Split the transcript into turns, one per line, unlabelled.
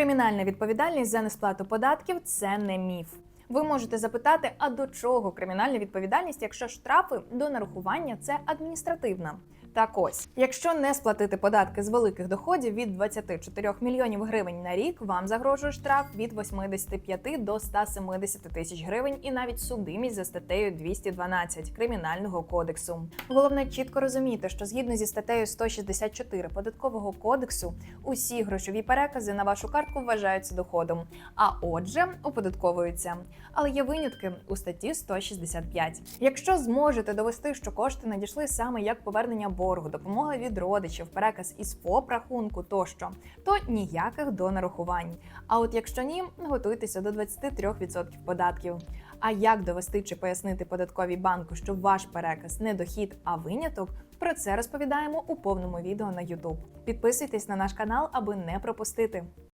Кримінальна відповідальність за несплату податків це не міф. Ви можете запитати, а до чого кримінальна відповідальність, якщо штрафи до нарахування це адміністративна. Так ось, якщо не сплатити податки з великих доходів від 24 мільйонів гривень на рік, вам загрожує штраф від 85 до 170 тисяч гривень і навіть судимість за статтею 212 кримінального кодексу. Головне чітко розуміти, що згідно зі статтею 164 податкового кодексу усі грошові перекази на вашу картку вважаються доходом, а отже, оподатковуються. Але є винятки у статті 165. Якщо зможете довести, що кошти надійшли саме як повернення боргу, допомога від родичів, переказ із ФОП рахунку тощо, то ніяких донарахувань. А от якщо ні, готуйтеся до 23% податків. А як довести чи пояснити податковій банку, що ваш переказ не дохід, а виняток? Про це розповідаємо у повному відео на YouTube. Підписуйтесь на наш канал, аби не пропустити.